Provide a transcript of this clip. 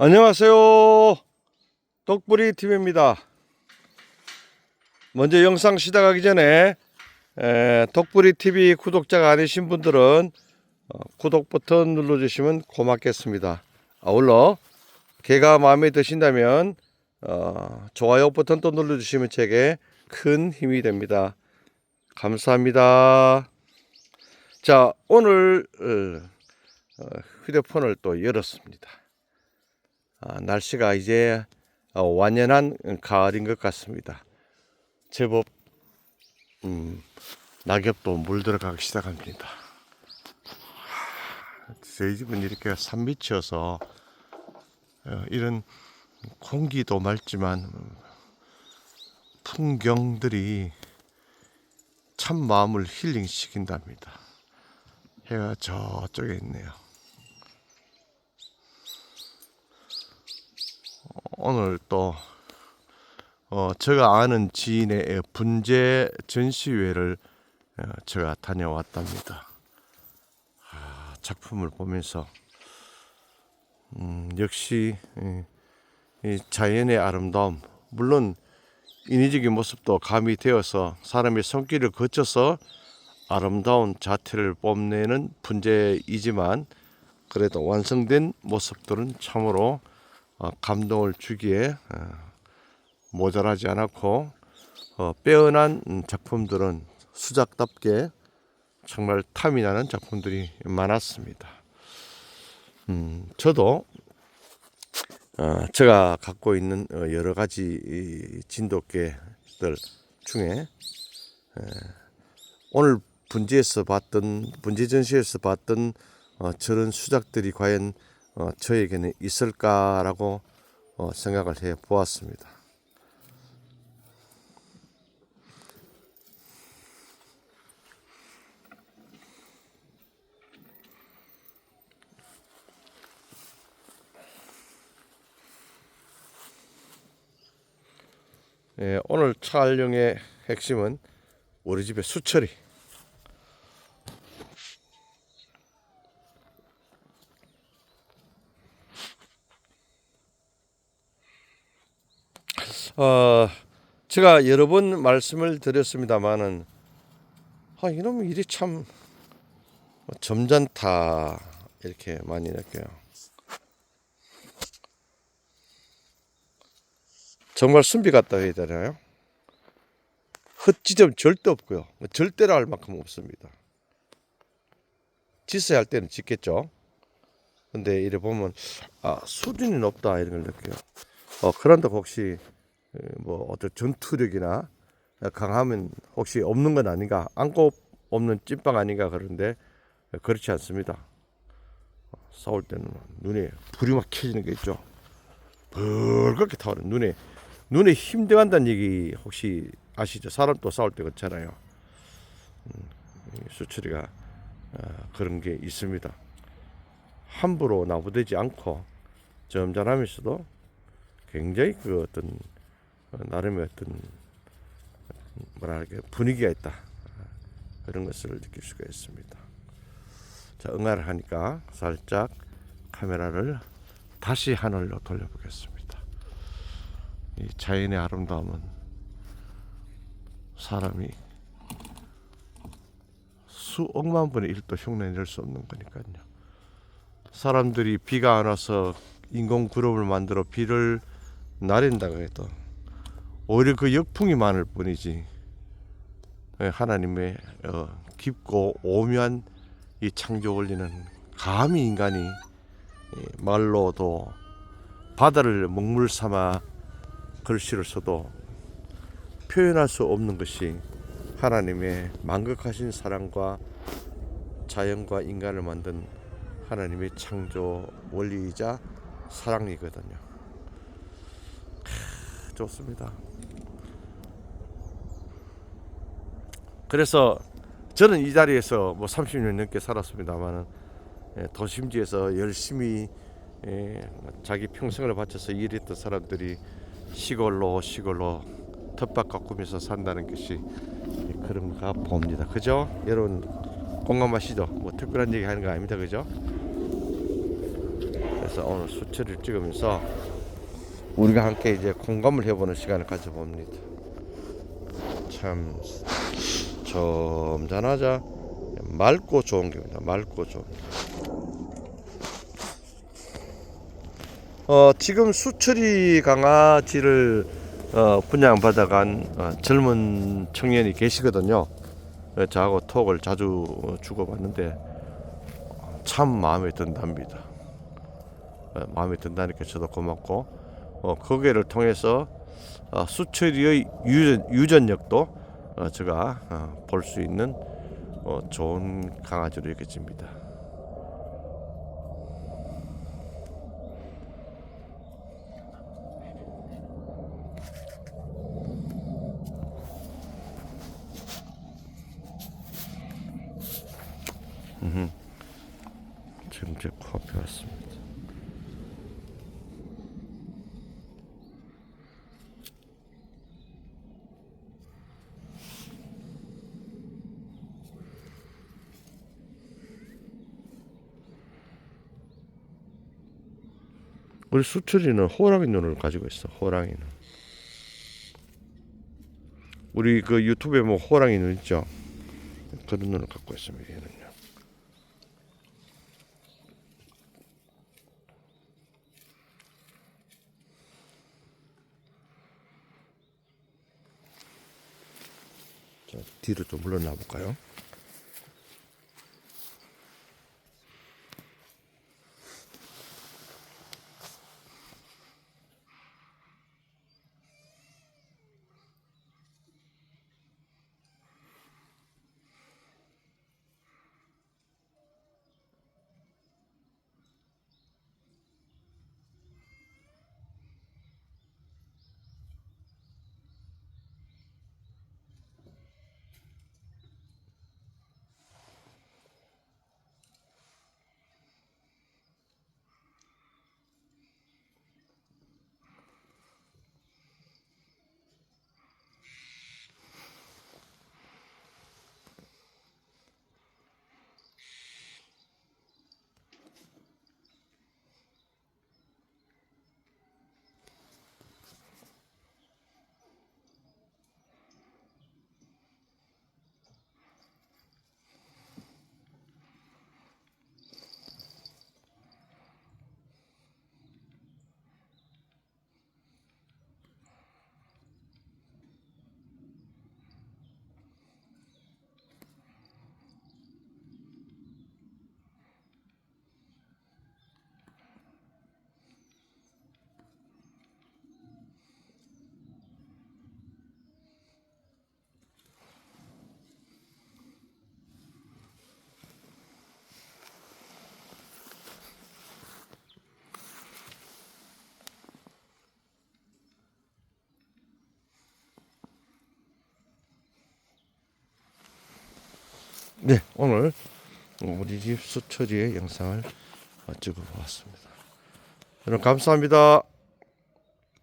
안녕하세요. 똑부리 TV입니다. 먼저 영상 시작하기 전에 에, 똑부리 TV 구독자가 아니신 분들은 어, 구독 버튼 눌러주시면 고맙겠습니다. 아울러 개가 마음에 드신다면 어, 좋아요 버튼 또 눌러주시면 제게 큰 힘이 됩니다. 감사합니다. 자 오늘 어, 어, 휴대폰을 또 열었습니다. 아, 날씨가 이제 어, 완연한 가을인 것 같습니다. 제법 음, 낙엽도 물들어가기 시작합니다. 하, 저희 집은 이렇게 산밑이어서 어, 이런 공기도 맑지만 음, 풍경들이 참 마음을 힐링시킨답니다. 해가 저쪽에 있네요. 오늘 또 어, 제가 아는 지인의 분재 전시회를 어, 제가 다녀왔답니다. 아, 작품을 보면서 음, 역시 이, 이 자연의 아름다움 물론 인위적인 모습도 가미되어서 사람의 손길을 거쳐서 아름다운 자태를 뽐내는 분재이지만 그래도 완성된 모습들은 참으로 어, 감동을 주기에 어, 모자라지 않았고 어, 빼어난 음, 작품들은 수작답게 정말 탐이 나는 작품들이 많았습니다. 음, 저도 어, 제가 갖고 있는 어, 여러 가지 이 진돗개들 중에 에, 오늘 분지에서 봤던 분지 전시에서 봤던 어, 저런 수작들이 과연 어, 저에게는 있을까라고 어, 생각을 해 보았습니다. 예, 오늘 촬영의 핵심은 우리 집의 수철이. 어, 제가 여러 번 말씀을 드렸습니다만은 아, 이놈 일이 참 점잖다 이렇게 많이 느껴요. 정말 순비 같다 해야 되나요? 헛지점 절대 없고요. 뭐 절대로 할 만큼 없습니다. 짓어야 할 때는 짓겠죠. 근데 이래 보면 아 수준이 높다 이런 걸 느껴요. 어 그런데 혹시 에, 뭐 어떤 전투력이나 강하면 혹시 없는 건 아닌가? 안고 없는 찐빵 아닌가 그런데 그렇지 않습니다. 어, 싸울 때는 눈에 불이 막 켜지는 게 있죠. 붉게 타오르는 눈에 눈에 힘 들어간다는 얘기 혹시 아시죠? 사람 또 싸울 때 그렇잖아요. 음, 이 수철이가 어, 그런 게 있습니다. 함부로 나부되지 않고 점잖하면서도 굉장히 그 어떤 어, 나름의 어떤 뭐랄까 분위기가 있다 어, 그런 것을 느낄 수가 있습니다. 자 응아를 하니까 살짝 카메라를 다시 하늘로 돌려보겠습니다. 이 자연의 아름다움은 사람이 수억만 분의 일도 흉내낼 수 없는 거니까요. 사람들이 비가 안 와서 인공 구름을 만들어 비를 나린다고 해도 오히려 그 역풍이 많을 뿐이지 예, 하나님의 어, 깊고 오묘한 이 창조 원리는 감히 인간이 예, 말로도 바다를 먹물 삼아 글씨를 써도 표현할 수 없는 것이 하나님의 만극하신 사랑과 자연과 인간을 만든 하나님의 창조 원리이자 사랑이거든요. 크, 좋습니다. 그래서 저는 이 자리에서 뭐 30년 넘게 살았습니다만은 예, 도심지에서 열심히 예, 자기 평생을 바쳐서 일했던 사람들이 시골로 시골로 텃밭 가꾸면서 산다는 것이 그런가 봅니다. 그죠? 여러분 공감하시죠? 뭐 특별한 얘기 하는 거 아닙니다. 그죠? 그래서 오늘 수치를 찍으면서 우리가 함께 이제 공감을 해보는 시간을 가져봅니다. 참 점잖하자 맑고 좋은 겁니다. 맑고 좋은. 어 지금 수철이 강아지를 어, 분양받아간 어, 젊은 청년이 계시거든요. 어, 저하고 톡을 자주 주고받는데 참 마음에 든답니다. 어, 마음에 든다니까 저도 고맙고 어, 거기를 통해서 어, 수철이의 유전, 유전력도 어, 제가 어, 볼수 있는 어, 좋은 강아지로 여겨집니다. 지금 제 코앞에 왔습니다. 우리 수철이는 호랑이 눈을 가지고 있어. 호랑이는. 우리 그 유튜브에 뭐 호랑이 눈 있죠? 그런 눈을 갖고 있습니다. 얘는요. 자, 뒤로 좀 물러나 볼까요? 네, 오늘 우리 집 수처리의 영상을 찍어 보았습니다. 여러분 감사합니다.